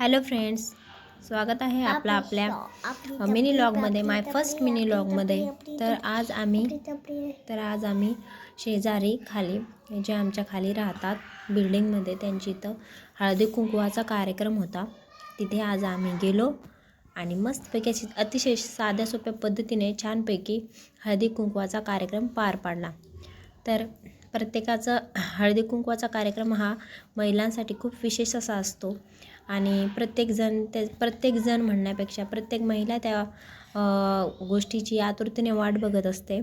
Hello friends स्वागत आहे आपलं आपल्या मिनी लॉगमध्ये माय फर्स्ट मिनी लॉगमध्ये तर आज आम्ही तर आज आम्ही शेजारी खाली जे आमच्या खाली राहतात बिल्डिंगमध्ये त्यांची इथं हळदी कुंकवाचा कार्यक्रम होता. तिथे आज आम्ही गेलो आणि मस्तपैकी अशी अतिशय साध्या सोप्या पद्धतीने छानपैकी हळदी कुंकवाचा कार्यक्रम पार पाडला. तर प्रत्येकाचं हळदी कुंकवाचा कार्यक्रम हा महिलांसाठी खूप विशेष असा असतो. आणि प्रत्येकजण ते प्रत्येकजण म्हणण्यापेक्षा प्रत्येक महिला त्या गोष्टीची आतुरतेने वाट बघत असते.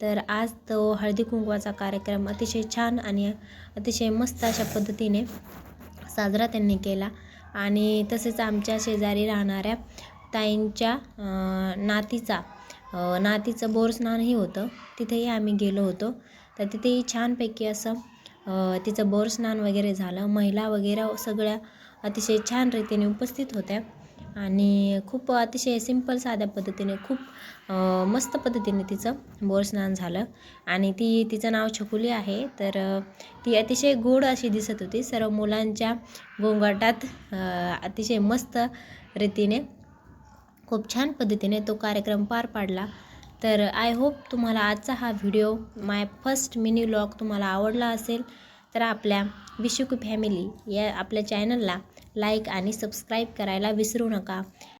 तर आज तो हळदी कुंकवाचा कार्यक्रम अतिशय छान आणि अतिशय मस्त अशा पद्धतीने साजरा त्यांनी केला. आणि तसेच आमच्या शेजारी राहणाऱ्या ताईंच्या नातीचा नातीचं बोरस्नानही होतं. तिथेही आम्ही गेलो होतो. तर तिथेही छानपैकी असं तिचं तिचं बोरस्नान वगैरे झालं. महिला वगैरे सगळ्या अतिशय छान रीतीने उपस्थित होत्या. आणि खूप अतिशय सिंपल साध्या पद्धतीने खूप मस्त पद्धतीने तिचं बोरस्नान झालं. आणि ती तिचं नाव छकुली आहे. तर ती अतिशय गोड अशी दिसत होती. सर्व मुलांच्या गोंगाटात अतिशय मस्त रीतीने खूप छान पद्धतीने तो कार्यक्रम पार पाडला. तर आय होप तुम्हाला आजचा हा video my first mini log तुम्हाला आवडला असेल तर आपल्या विशुक फॅमिली या आपल्या चॅनलला लाईक आणि सबस्क्राईब करायला विसरू नका.